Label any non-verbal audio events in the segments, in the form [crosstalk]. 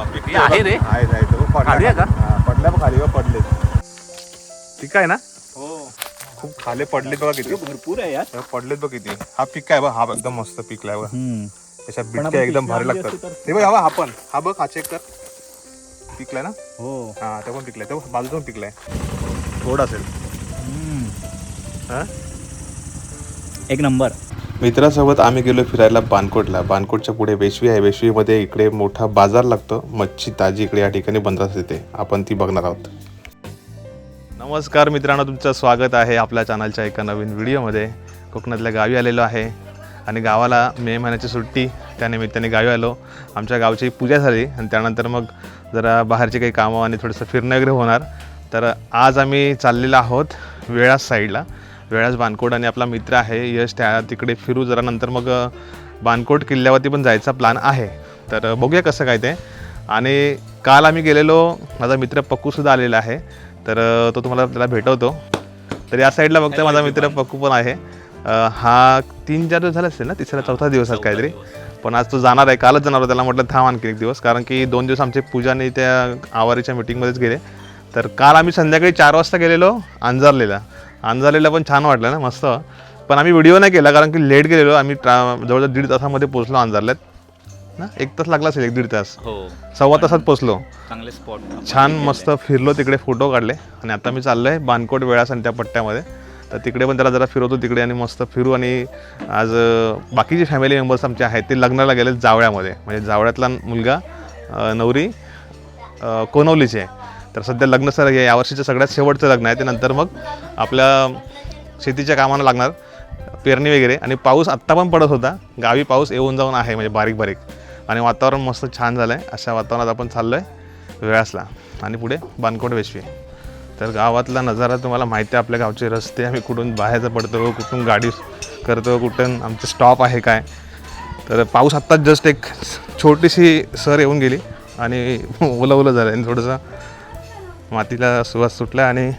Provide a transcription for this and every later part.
हे आहे रे. आहेत आहेत हो, पडल्या काढूया का? हा, पडल्या पण खाली बघ, पडले ठीक आहे ना? हो. खूप खाली पडले बघा किती. भरपूर आहे यार. पडलेत बघ किती. हा पीक आहे बघ हा एकदम मस्त पिकलाय बघ. त्याच्या बिटक्या एकदम भारी लागतात. असती हे बघ हा बघ, हा पण. हा बघ हा चेक कर. पिकलाय ना? हो. हा ते पण पिकलाय. तो बाजूला पण पिकलाय. थोडा असेल. हा? एक नंबर. मित्रासोबत आम्ही गेलो फिरायला बानकोटला. बानकोटच्या पुढे वेशवी आहे. वेशवीमध्ये इकडे मोठा बाजार लागतो. मच्छी ताजी इकडे या ठिकाणी बंदरात येते. आपण ती बघणार आहोत. नमस्कार मित्रांनो. तुमचं स्वागत आहे आपल्या चॅनलच्या एका नवीन व्हिडिओमध्ये. कोकणातल्या गावी आलेलो आहे. आणि गावाला मे महिन्याची सुट्टी. त्यानिमित्ताने गावी आलो. आमच्या गावची पूजा झाली. आणि त्यानंतर मग जरा बाहेरचे काही कामं आणि थोडंसं फिरणं वगैरे होणार. तर आज आम्ही चाललेलो आहोत वेळा साईडला. वेळास बानकोट आणि आपला मित्र आहे यश त्या तिकडे फिरू जरा नंतर मग बानकोट किल्ल्यावरती पण जायचा प्लॅन आहे. तर बघूया कसं काय ते. आणि काल आम्ही गेलेलो माझा मित्र पक्कूसुद्धा आलेला आहे. तर तो तुम्हाला त्याला भेटवतो. तर या साईडला बघता माझा मित्र पक्कू पण आहे. हा तीन चार दिवस झाले असेल ना तिसरा चौथा दिवस आहे काहीतरी. पण आज तो जाणार आहे कालच जाणार होता त्याला म्हटलं थांब आणखी एक दिवस कारण की दोन दिवस आमचे पूजाने त्या आवारीच्या मिटिंगमध्येच गेले. तर काल आम्ही संध्याकाळी चार वाजता गेलेलो अंजारलेला. अंजारलेला पण छान वाटलं ना मस्त. पण आम्ही व्हिडिओ नाही केला कारण की लेट गेलेलो. आम्ही ट्रा जवळजवळ दीड तासामध्ये पोहोचलो अंजारल्यात ना एक तास लागला असेल एक दीड तास. हो. सव्वा तासात पोचलो चांगले स्पॉट छान मस्त फिरलो तिकडे फोटो काढले. आणि आता मी चाललो आहे बानकोट वेळास आणि त्या पट्ट्यामध्ये. तर तिकडे पण त्याला जरा फिरवतो तिकडे आणि मस्त फिरू. आणि आज बाकीचे फॅमिली मेंबर्स आमचे आहेत ते लग्नाला गेले जावळ्यामध्ये. म्हणजे जावळ्यातला मुलगा नवरी कोनवलीचे. आहे तर सध्या लग्न सर या वर्षीचं सगळ्यात शेवटचं लग्न आहे. ते नंतर मग आपल्या शेतीच्या कामाला लागणार पेरणी वगैरे. आणि पाऊस आत्ता पण पडत होता. गावी पाऊस येऊन जाऊन आहे म्हणजे बारीक बारीक. आणि वातावरण मस्त छान झालं आहे अशा वातावरणात आपण चाललो आहे वेळासला. आणि पुढे बानकोट वेशवी. तर गावातला नजारा तुम्हाला माहिती आहे आपल्या गावचे रस्ते. आम्ही कुठून बाहेर पडतो कुठून गाडी करतो कुठून आमचं स्टॉप आहे काय. तर पाऊस आत्ताच जस्ट एक छोटीशी सर येऊन गेली. आणि [laughs] ओलं ओलं झालं आणि थोडंसं मातीला सुवास सुटला आणि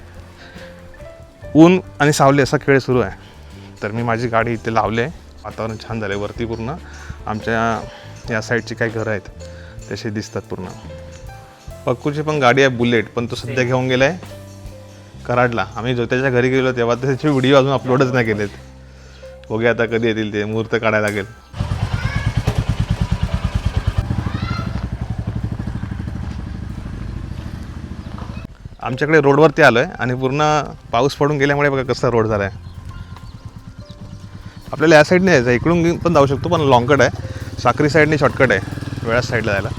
ऊन आणि सावली असा खेळ सुरू आहे. तर मी माझी गाडी इथे लावली आहे. वातावरण छान झालं आहे वरती पूर्ण. आमच्या या साईडची काही घरं आहेत तसे दिसतात पूर्ण. पक्कूची पण गाडी आहे बुलेट पण तो सध्या घेऊन गेला आहे कराडला. आम्ही ज्योत्याच्या घरी गेलो तेव्हा त्याचे व्हिडिओ अजून अपलोडच नाही केलेत. बघूया आता कधी येतील ते मुहूर्त काढायला लागेल. आमच्याकडे रोडवरती आलो आहे आणि पूर्ण पाऊस पडून गेल्यामुळे बघा कसा रोड झाला आहे आपल्याला या साईडने यायचं इकडून पण जाऊ शकतो पण लॉंगकट आहे. साखरी साईडने शॉर्टकट आहे. वेळाच साईडला जायला.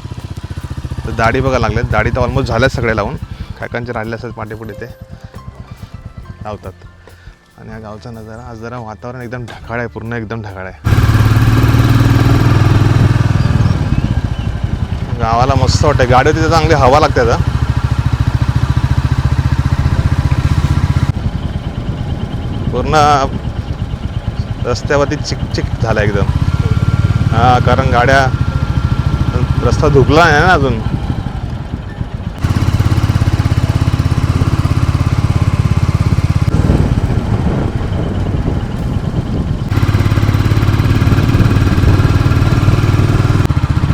तर दाढी बघा लागल्यात. दाढी तर ऑलमोस्ट झाल्याच सगळे लावून. काकांचे राहिले असतात पाठीपुढे ते. लावतात. आणि हा गावचा नजारा आज जरा वातावरण एकदम ढकाळ आहे पूर्ण एकदम ढकाळ आहे. गावाला मस्त वाटतं गाडी तिथे चांगली हवा लागते आता. पूर्ण रस्त्यावरती चिकचिक झाला एकदम. हां कारण गाड्या रस्ता धुकला नाही ना अजून.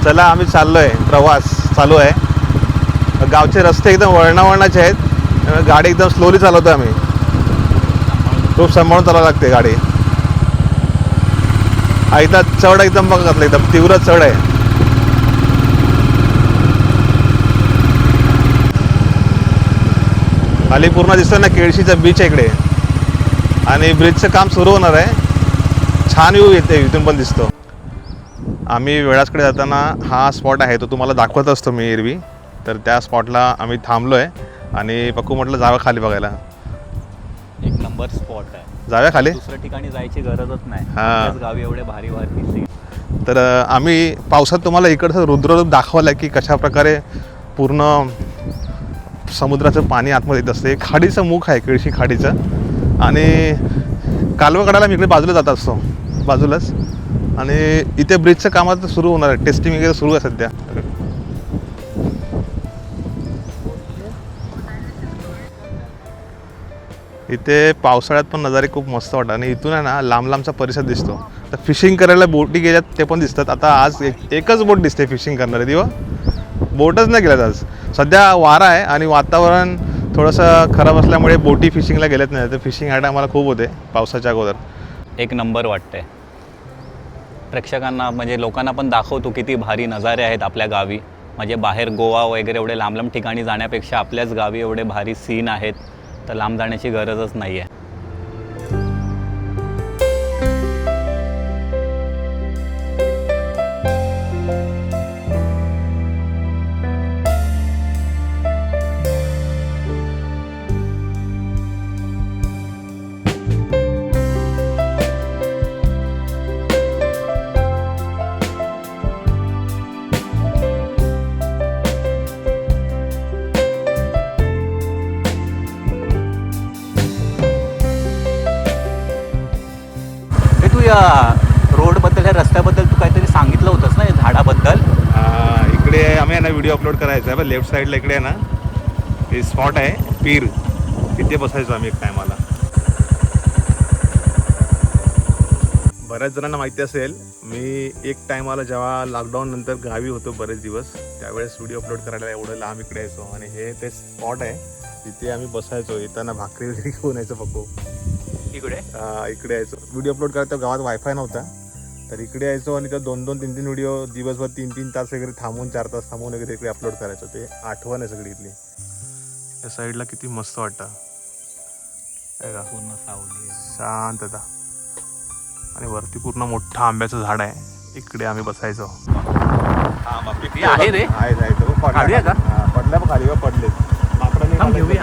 चला आम्ही चाललो आहे प्रवास चालू आहे. गावचे रस्ते एकदम वळणावळणाचे आहेत. गाडी एकदम स्लोली चालवतो आम्ही. खूप सांभाळून चालावं लागते गाडी. हा इथं चढ एकदम बघत एकदम तीव्र चढ आहे. खाली पूर्ण दिसतोय ना केळशीचा बीच आहे इकडे. आणि ब्रिजचं काम सुरू होणार आहे. छान व्यू येते इथून पण दिसतो. आम्ही वेळासकडे जाताना हा स्पॉट आहे तो तुम्हाला दाखवत असतो मी एरवी. तर त्या स्पॉटला आम्ही थांबलो आहे आणि पक्कू म्हटलं जावं खाली बघायला. नंबर स्पॉट आहे. जाव्या खाली? दुसऱ्या ठिकाणी जायची गरजच नाही. हा. गावी एवढे भारी भारी तर अ, आम्ही पावसात तुम्हाला इकडचं रुद्ररूप दाखवलं की कशा प्रकारे पूर्ण समुद्राचं पाणी आतमध्ये येत असते. खाडीचं मुख आहे केळशी खाडीचं. आणि कालवा काढायला मी इकडे बाजूला जात असतो बाजूलाच. आणि इथे ब्रिजचं काम आता सुरू होणार आहे टेस्टिंग वगैरे सुरू आहे सध्या. इथे पावसाळ्यात पण नजारे खूप मस्त वाटतात. आणि इथून आहे ना लांब लांबचा परिसर दिसतो. तर फिशिंग करायला बोटी गेल्यात ते पण दिसतात. आता आज एक एकच बोट दिसते फिशिंग करणारे दिवा. बोटच नाही गेल्यात आज. सध्या वारा आहे आणि वातावरण थोडंसं खराब असल्यामुळे बोटी फिशिंगला गेलेत नाही. तर फिशिंग ॲट आम्हाला खूप होते पावसाच्या अगोदर. एक नंबर वाटते प्रेक्षकांना म्हणजे लोकांना पण दाखवतो किती भारी नजारे आहेत आपल्या गावी. म्हणजे बाहेर गोवा वगैरे एवढे लांब लांब ठिकाणी जाण्यापेक्षा आपल्याच गावी एवढे भारी सीन आहेत. तर लांब जाण्याची गरजच नाही आहे अपलोड करायचा आहे. लेफ्ट साईडला इकडे आहे ना हे स्पॉट आहे पीर. तिथे बसायचो आम्ही एक टायमाला बऱ्याच जणांना माहिती असेल मी एक टायमाला जेव्हा लॉकडाऊन नंतर गावी होतो बरेच दिवस. त्यावेळेस व्हिडिओ अपलोड करायला एवढं लांब इकडे यायचो आणि हे ते स्पॉट आहे. तिथे आम्ही बसायचो येताना भाकरी वगैरे घेऊन यायचो पप्पू इकडे? इकडे यायचो. व्हिडिओ अपलोड तेव्हा गावात वायफाय नव्हता. तर इकडे यायचो आणि त्या दोन दोन तीन तीन व्हिडिओ दिवसभर तीन तीन तास वगैरे थांबून चार तास थांबून वगैरे इकडे अपलोड करायचो. ते आठवण आहे सगळी इथली. या साईडला किती मस्त वाटतं. पूर्ण सावली. शांतता. आणि वरती पूर्ण मोठं आंब्याचं झाड आहे. इकडे आम्ही बसायचो. हे आहे रे. आहे आहे तो पडला काढूया का? हा, पडल्या खाली बघ, पडले माकडांनी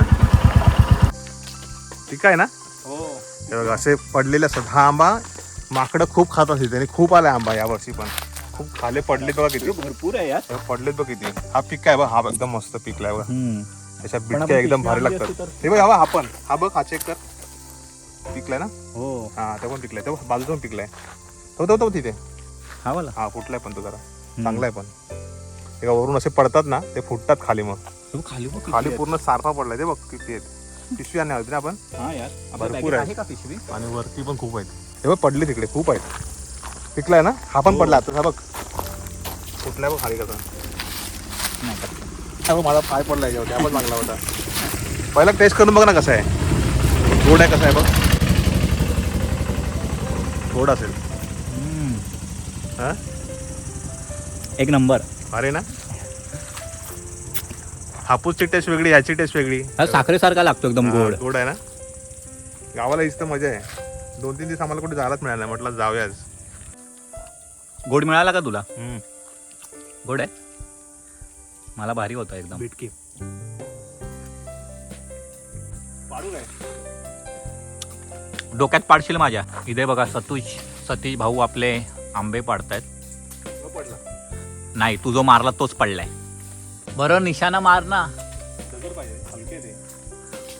ठीक आहे ना? हो. हे बघा असे पडलेले असतात. हा आंबा माकडं खूप खात असते त्यांनी. खूप आलाय आंबा यावर्षी पण. खूप खाले पडले बघा किती. भरपूर आहे यार. हे पडलेत बघ किती. हा पीक आहे बघ हा एकदम मस्त पिकलाय बघा. त्याच्या बिटक्या एकदम भारी लागतात. हे बघ हा हा पण. हा बघ हा चेक कर. पिकलाय ना? हो. हा तो पण पिकलाय. तो बाजू पण पिकलाय. तो तो तो तिथे. हा वाला. हा फुटलाय पण तो जरा. चांगला आहे पण. हे बघ, वरून असे पडतात ना ते फुटतात खाली मग. तू खाली खाली पूर्ण सारफा पडलाय. ते बघ किती आहेत. पिशवी आणल्या होती ना आपण. हा यार. भरपूर आहे. आहे का पिशवी? आणि वरती पण खूप आहेत. हे बघ पडले तिकडे खूप आहेत. पिकलाय ना? हा पण पडला आता हा बघ. फुटलाय बघ खाली कसा? हा माझा पाय पडलाय याच्यावर त्या पण लागला होता. पहिला टेस्ट करून बघ ना कसा आहे. गोड आहे कसा आहे बघ. गोड असेल. हा? एक नंबर. अरे ना? हापूसची टेस्ट वेगळी याची टेस्ट वेगळी. हा साखरेसारखा लागतो एकदम हा, गोड. गोड आहे ना? गावाला इथं मजा आहे. दोन तीन दिवस आम्हाला कुठे जायलाच मिळालं नाही. म्हटलं जाऊया आज. गोड मिळाला का तुला? हम्म. गोड आहे? मला भारी होता एकदम. बिटकी पाडू काय? डोक्यात पाडशील माझ्या. इथे बघा सतुष सतीश भाऊ आपले आंबे पाडतायत. पडला. नाही तू जो मारला तोच पडलाय. बरं निशाणा मार ना.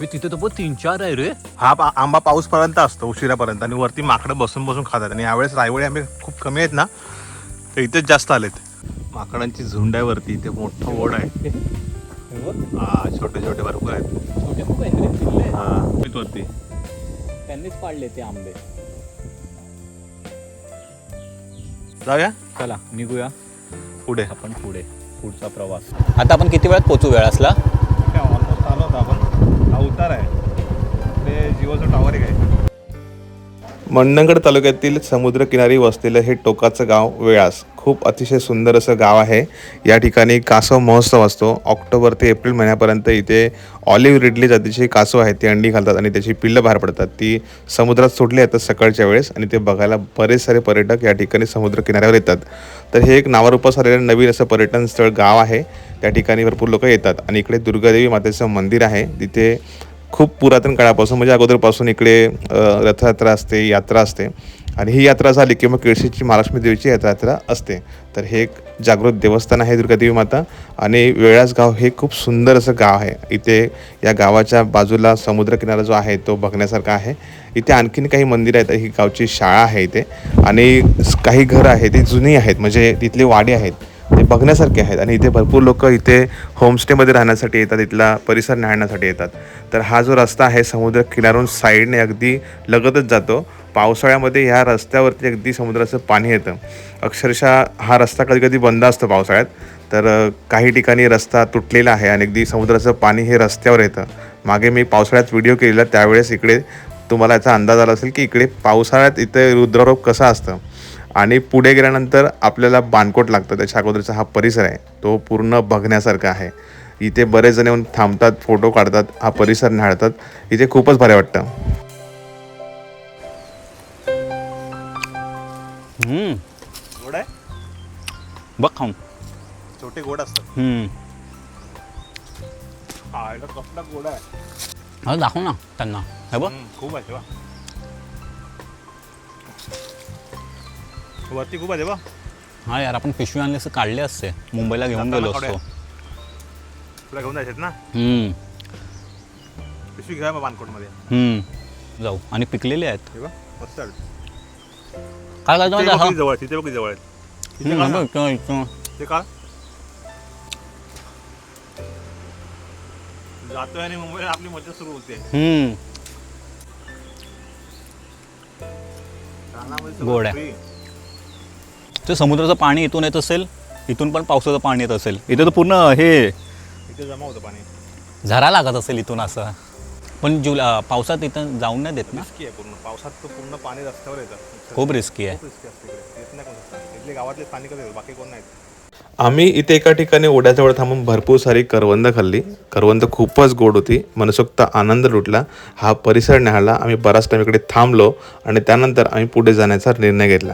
मी तिथे तो तीन चार आहे रे. हा पा- आंबा पाऊसपर्यंत असतो उशिरापर्यंत. आणि वरती माकडं बसून बसून खातात. आणि यावेळेस रायवळी आंबे खूप कमी आहेत ना तर इथेच जास्त आलेत. माकडांची झुंड आहे वरती इथे मोठं ओढ आहे. हा छोटे छोटे भरपूर आहेत. छोटे खूप आहेत रे, पिल्ले. हा इथं वरती. त्यांनीच पाडले ते आंबे. जाऊया? चला निघूया. पुढे. आपण पुढे पुढचा प्रवास. आता आपण किती वेळात पोचू वेळ असला ऑलमोस्ट आलो होतो आपण हा उतार आहे. ते जिओचं टॉवर आहे. मंडणगड तालुक्यातील समुद्रकिनारी वसलेलं हे टोकाचं गाव वेळास खूप अतिशय सुंदर असं गाव आहे. या ठिकाणी कासव महोत्सव असतो. ऑक्टोबर ते एप्रिल महिन्यापर्यंत इथे ऑलिव्ह रिडली जातीची कासव आहेत ती अंडी घालतात आणि त्याची पिल्लं बाहेर पडतात. ती समुद्रात सोडली जातात सकाळच्या वेळेस आणि ते बघायला बरेच सारे पर्यटक या ठिकाणी समुद्रकिनाऱ्यावर येतात. तर हे एक नावारूपास आलेलं नवीन असं पर्यटन स्थळ गाव आहे. त्या ठिकाणी भरपूर लोक येतात आणि इकडे दुर्गादेवी मातेचं मंदिर आहे. तिथे खूप पुरातन काळापासून म्हणजे अगोदरपासून इकडे रथयात्रा असते यात्रा असते. आणि ही यात्रा झाली की मग केळशीची महालक्ष्मी देवीची यात्रा असते. तर हे एक जागृत देवस्थान आहे दुर्गादेवी माता. आणि वेळास गाव हे खूप सुंदर असं गाव आहे. इथे या गावाच्या बाजूला समुद्रकिनारा जो आहे तो बघण्यासारखा आहे. इथे आणखीन काही मंदिरं आहेत. ही गावची शाळा आहे इथे. आणि काही घरं आहेत ती जुनी आहेत. म्हणजे तिथली वाडी आहेत. ते बघण्यासारखे आहेत. आणि इथे भरपूर लोक इथे होमस्टेमध्ये राहण्यासाठी येतात इथला परिसर न्याहाळण्यासाठी येतात. तर हा जो रस्ता आहे समुद्र किनारून साईडने अगदी लगतच जातो. पावसाळ्यामध्ये ह्या रस्त्यावरती अगदी समुद्राचं पाणी येतं. अक्षरशः हा रस्ता कधी कधी बंद असतो पावसाळ्यात. तर काही ठिकाणी रस्ता तुटलेला आहे आणि अगदी समुद्राचं पाणी हे रस्त्यावर येतं. मागे मी पावसाळ्यात व्हिडिओ केलेला त्यावेळेस इकडे तुम्हाला याचा अंदाज आला असेल की इकडे पावसाळ्यात इथे रुद्ररोप कसा असतं? आणि पुढे गेल्यानंतर आपल्याला बानकोट लागतं. त्याच्या अगोदरचा हा परिसर आहे. तो पूर्ण बघण्यासारखा आहे. इथे बरेच जण येऊन थांबतात फोटो काढतात हा परिसर निहाळतात. इथे खूपच भारी वाटतं. हम्म, गोड आहे? बघ खाऊन. छोटे गोड असतात. हा कसला गोड आहे. दाखव ना त्यांना. हे बघ. खूप आहे वरती खूप आहे तेव्हा हा यार आपण पिशवी आणली असं काढले असते. मुंबईला घेऊन गेलो असतो. तुला घेऊन जायचे ना? हम्म, पिशवी घ्या मग बानकोटमध्ये हम्म. जाऊ. आणि पिकलेले आहेत. हे बघ मस्त आहे. काय काय तिथे माहिती बघ आहे किती जवळ आहे, तिथे बघ किती जवळ. आहे तिथे हे इथं- इथं. ते काढ. जातोय आणि मुंबईला आपली मजा सुरू होते. हम्म. कानामध्ये सगळं गोड आहे. free. ते समुद्राचं पाणी इथून येत असेल इथून पण पावसाचं पाणी येत असेल. इथे तर पूर्ण हे इथे जमा होतं पाणी. झरा लागत असेल इथून असं. पण जुला पावसात इथं जाऊन नाही देत ना? रिस्की आहे पूर्ण. पावसात तर पूर्ण पाणी रस्त्यावर येतं. खूप रिस्की आहे. इथले गावातले स्थानिकच येतात बाकी कोण नाहीत. आम्ही इथे एका ठिकाणी ओढ्याजवळ थांबून भरपूर सारी करवंद खाल्ली. करवंद खूपच गोड होती. मनसोक्त आनंद लुटला. हा परिसर न्यायला आम्ही बराच टाइम इकडे थांबलो आणि त्यानंतर आम्ही पुढे जाण्याचा निर्णय घेतला.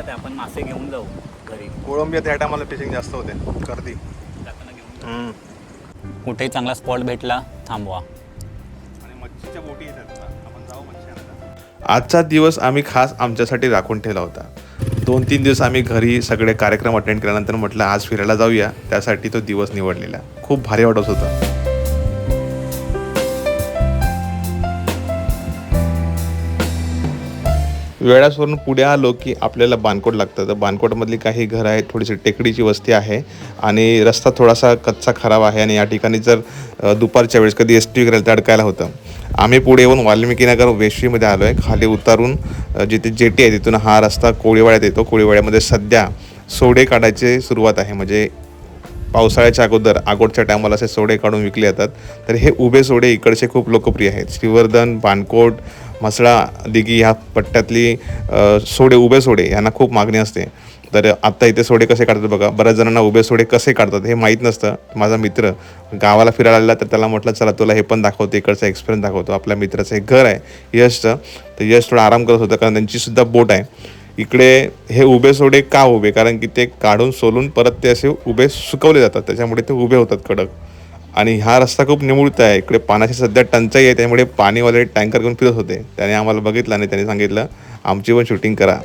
येतात आपण मासे घेऊन जाऊ घरी. कोळंबिया त्या टायमाला फिशिंग जास्त होते. गर्दी. जाताना घेऊन कुठेही चांगला स्पॉट भेटला थांबवा. आणि मच्छीच्या बोटी येतात आता. आपण जाऊ मच्छी आणायला आजचा दिवस आम्ही खास आमच्यासाठी राखून ठेवला होता. दोन तीन दिवस आम्ही घरी सगळे कार्यक्रम अटेंड केल्यानंतर म्हटलं आज फिरायला जाऊया. त्यासाठी तो दिवस निवडलेला. खूप भारी वाटत होतं. वेळासवरून पुढे आलो की आपल्याला बानकोट लागतं. तर बानकोटमधली काही घरं आहेत थोडीशी टेकडीची वस्ती आहे आणि रस्ता थोडासा कच्चा खराब आहे आणि या ठिकाणी जर दुपारच्या वेळेस कधी एस टी वगैरे तर अडकायला होतं. आम्ही पुढे येऊन वाल्मिकी नगर वेश्वीमध्ये आलो आहे खाली उतारून जिथे जेटी आहे तिथून हा रस्ता कोळीवाड्यात येतो. कोळीवाड्यामध्ये सध्या सोडे काढायची सुरुवात आहे. म्हणजे पावसाळ्याच्या अगोदर आगोटच्या टायमाला असे सोडे काढून विकले जातात. तर हे उभे सोडे इकडचे खूप लोकप्रिय आहेत. श्रीवर्धन बानकोट म्हसळा दिघी ह्या पट्ट्यातली सोडे उभे सोडे यांना खूप मागणी असते. तर आत्ता इथे सोडे कसे काढतात बघा बऱ्याच जणांना उभे सोडे कसे काढतात हे माहीत नसतं. माझा मित्र गावाला फिरायला आलेला तर त्याला म्हटलं चला तुला हे पण दाखवतो इकडचा एक्सपिरियन्स दाखवतो. आपल्या मित्राचं एक घर आहे यशचं. तर यश थोडा आराम करत होतं कारण त्यांचीसुद्धा बोट आहे. इकडे हे उभे सोडे का उभे? कारण की ते काढून सोलून परत ते असे उभे सुकवले जातात. त्याच्यामुळे ते उभे होतात कडक. आणि हा रस्ता खूप निमुळता आहे. इकडे पाण्याची सध्या टंचाई आहे त्यामुळे पाणीवाले टँकर घेऊन फिरत होते. त्याने आम्हाला बघितलं आणि त्याने सांगितलं आमची पण शूटिंग करा.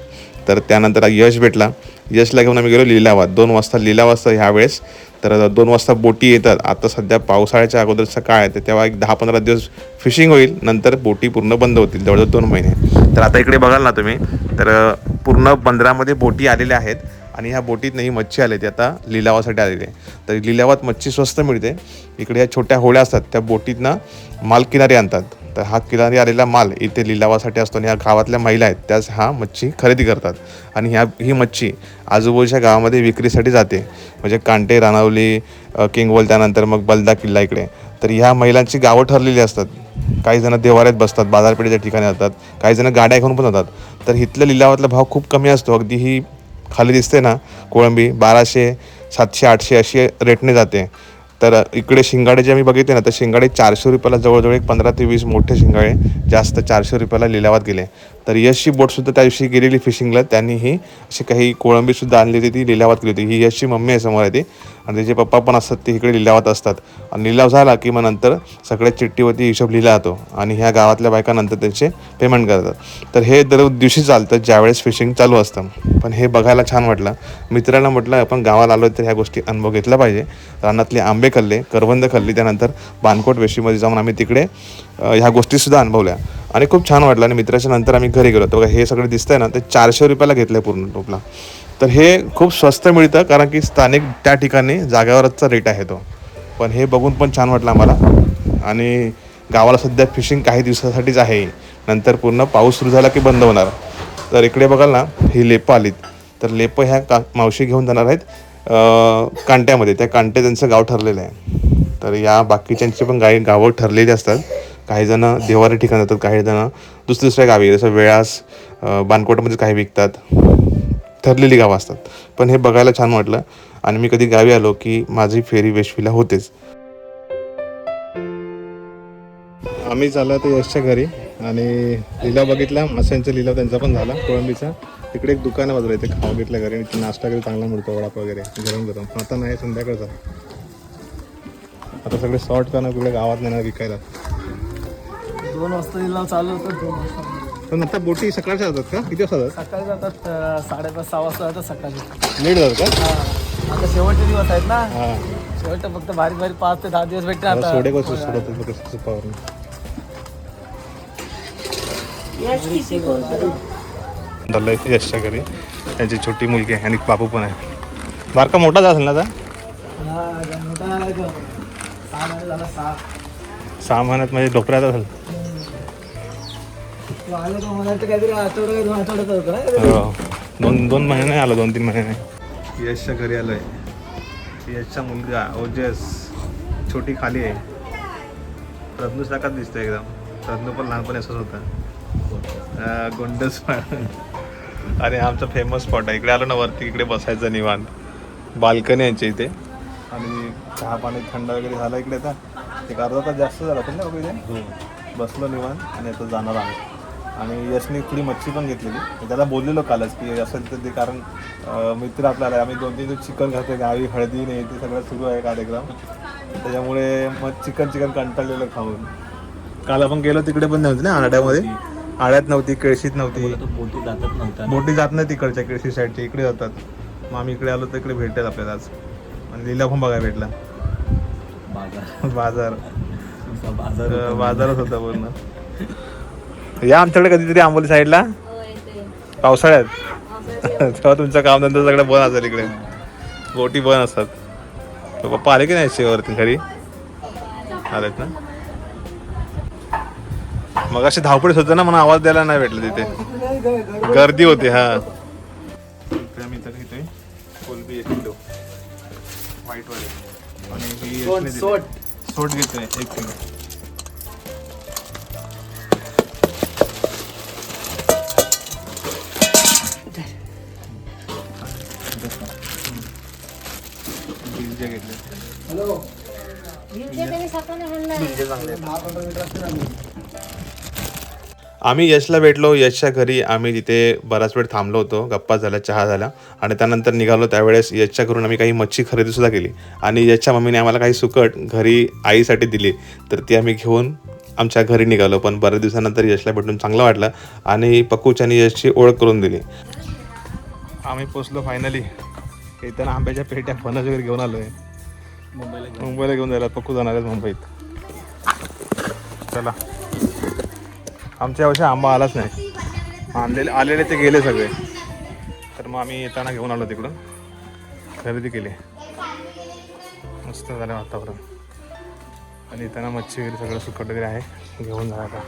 तर त्यानंतर यश भेटला. यशला घेऊन आम्ही गेलो लिलावात दोन वाजता लिलाव असतं ह्यावेळेस तर दोन वाजता बोटी येतात. आता सध्या पावसाळ्याच्या अगोदर सकाळ आहे तर तेव्हा एक दहा पंधरा दिवस फिशिंग होईल. नंतर बोटी पूर्ण बंद होतील जवळजवळ दोन महिने. तर आता इकडे बघाल ना तुम्ही तर पूर्ण बंदरामध्ये बोटी आलेल्या आहेत. आणि ह्या बोटीत ही मच्छी आले ती आता लिलावासाठी आलेली आहे तर लिलावात मच्छी स्वस्त मिळते. इकडे ह्या छोट्या होळ्या असतात त्या बोटीतनं माल किनारी आणतात. तर हा किनारी आलेला माल इथे लिलावासाठी असतो आणि ह्या गावातल्या महिला आहेत त्याच हा मच्छी खरेदी करतात. आणि ह्या ही मच्छी आजूबाजूच्या गावामध्ये विक्रीसाठी जाते. म्हणजे कांटे रानावली किंगवल त्यानंतर मग बलदा किल्ला इकडे. तर ह्या महिलांची गावं ठरलेली असतात. काही जण देवाऱ्यात बसतात बाजारपेठेच्या ठिकाणी जातात. काही जण गाड्या घेऊन पण जातात. तर इथल्या लिलावातला भाव खूप कमी असतो. अगदी ही खाली दिसते ना कोळंबी बाराशे सातशे आठशे अशी रेटने जाते. तर इकडे शिंगाडे जे आम्ही बघितले ना तर शिंगाडे चारशे रुपयाला जवळजवळ एक पंधरा ते वीस मोठे शिंगाडे जास्त चारशे रुपयाला लिलावात गेले. तर यशची बोटसुद्धा त्या दिवशी गेलेली फिशिंगला. त्यांनी ही अशी काही कोळंबीसुद्धा आणली होती ती लिलावात गेली होती. ही यशची मम्मी आहे समोर आहे ती. आणि त्याचे पप्पा पण असतात ते इकडे लिलावात असतात. आणि लिलाव झाला की मग नंतर सगळ्या चिठ्ठीवरती हिशोब लिहिला जातो. आणि ह्या गावातल्या बायकानंतर त्यांचे पेमेंट करतात. तर हे दर दिवशी चालतं ज्यावेळेस फिशिंग चालू असतं. पण हे बघायला छान वाटलं. मित्राला म्हटलं आपण गावाला आलो तर ह्या गोष्टी अनुभव घेतला पाहिजे. रानातले आंबे खाल्ले करवंद खाल्ली त्यानंतर बानकोट वेशीमध्ये जाऊन आम्ही तिकडे ह्या गोष्टीसुद्धा अनुभवल्या. आणि खूप छान वाटलं. आणि मित्राच्या नंतर आम्ही घरी गेलो. तर बघा हे सगळं दिसतंय ना ते चारशे रुपयाला घेतलं आहे पूर्ण टोपला. तर हे खूप स्वस्त मिळतं कारण की स्थानिक त्या ठिकाणी जागेवरचा रेट आहे तो. पण हे बघून पण छान वाटलं आम्हाला. आणि गावाला सध्या फिशिंग काही दिवसासाठीच आहे. नंतर पूर्ण पाऊस सुरू झाला की बंद होणार. तर इकडे बघाल ना ही लेपं आलीत. तर लेपं ह्या का मावशी घेऊन जाणार आहेत कांट्यामध्ये. त्या कांटे त्यांचं गाव ठरलेलं आहे. तर या बाकीच्यांची पण गाई गावं ठरलेली असतात. काही जण देवाऱ्या ठिकाण जातात काही जण दुसऱ्या दुसऱ्या गावी जसं वेळास अं, बानकोटमध्ये काही विकतात ठरलेली गावं असतात. पण हे बघायला छान वाटलं आणि मी कधी गावी आलो की माझी फेरी वेशवीला होतेच. आम्ही चाललो तर यशच्या घरी आणि लिलाव बघितला माशांचा लिलाव त्यांचा पण झाला कोळंबीचा. तिकडे एक दुकान आहे बाजूला खाऊ घेतलं घरी. आणि नाश्ता वगैरे चांगला मिळतो वडाप वगैरे गरम गरम. आता नाही संध्याकाळचा. आता सगळे शॉर्ट करणं तिकडे गावात नेणार विकायला. दोन वाजता लिलाव चालू होतं दोन वाजता. पण आता बोटी सकाळच्या जातात का? किती वाजता जातात? सकाळी जातात अं, साडेपाच सहा वाजता जातात सकाळी. लेट जातात का? हा. आता शेवटचे दिवस आहेत ना. हां. शेवटचे फक्त भारी भारी पाच ते दहा दिवस भेटते आता सोडे कसं सुपावरून झालं यशच्या घरी. त्यांची छोटी मुलगी आहे आणि बापू पण आहे. बारका मोठा असेल ना आता? हा, मोठा आहे तो. सहा महिने झाला सहा. सहा महिन्यात म्हणजे डोकऱ्यात असेल. आला तो म्हणायचं काहीतरी आठवडा दोन आठवड्यात होतं ना हो. दोन दोन महिने नाही आलो दोन तीन महिने. नाही यशच्या घरी आलोय. यशचा मुलगा ओजस छोटी खाली आहे. रत्नू सारखाच दिसतोय एकदम. रत्नू पण लहानपणी असंच होता. हा, गोंडस आणि आमचा फेमस स्पॉट आहे. इकडे आलो ना वरती इकडे बसायचं निवांत. बाल्कनी यांच्या इथे. आणि चहा पाणी थंड वगैरे झालं इकडे आता एक अर्धा तास जास्त झाला पण ना बघू इथे. बसलो निवांत आणि आता जाणार आम्ही. आणि यशने थोडी मच्छी पण घेतलेली. त्याला बोललेलो कालच की असेल तर ते कारण मित्र आपल्याला आम्ही दोन तीन दिवस चिकन खातोय गावी हळदी नाही ते सगळं सुरू आहे कार्यक्रम. त्याच्यामुळे मग चिकन चिकन कंटाळलेलं खाऊन. काल आपण गेलो तिकडे पण नव्हती ना आड्यामध्ये आड्यात नव्हती केळशीत नव्हती. बोटी जातच नव्हत्या बोटी जात नाही तिकडच्या केळशी साईडच्या इकडे जातात. मग आम्ही इकडे आलो तर इकडे भेटेल आपल्याला आज. आणि लिला पण बघायला भेटला. बाजार. बाजार. बाजारच होता पूर्ण. या आमच्याकडे कधीतरी आंबोली साईडला? पावसाळ्यात? [laughs] तेव्हा तुमचं कामधंदा सगळं बंद असेल इकडे. गोटी बंद असतात. तर पप्पा आले की नाही शेवरती घरी? आलेत ना? मग अशी धावपळीत होतं ना मला आवाज द्यायला नाही भेटलं तिथे. गर्दी होती हा. इकडे आम्ही इथं घेतोय कोलबी एक किलो. व्हाईट वाले आणि ही सोट घेतोय एक किलो. आम्ही यशला भेटलो यशच्या घरी आम्ही तिथे बराच वेळ थांबलो होतो गप्पा झाल्या चहा झाला आणि त्यानंतर निघालो. त्यावेळेस यशच्या घरून आम्ही काही मच्छी खरेदी सुद्धा केली आणि यशच्या मम्मीने आम्हाला काही सुकट घरी आईसाठी दिली. तर ती आम्ही घेऊन आमच्या घरी निघालो. पण बऱ्याच दिवसानंतर यशला भेटून चांगलं वाटलं आणि पक्कूच्यानी यशची ओळख करून दिली. आम्ही पोचलो फायनली येताना आंब्याच्या पेट्या फणस वगैरे घेऊन आलो आहे मुंबईला मुंबईला घेऊन जायला पक्कू जाणार आहेत मुंबईत. चला. आमच्या वर्षी आंबा आलाच नाही. आणलेले आलेले ते गेले सगळे. तर मग आम्ही येताना घेऊन आलो तिकडून. खरेदी केली. मस्त झालं वातावरण. आणि येताना मच्छी वगैरे सगळं सुकट वगैरे आहे. घेऊन जायला आता.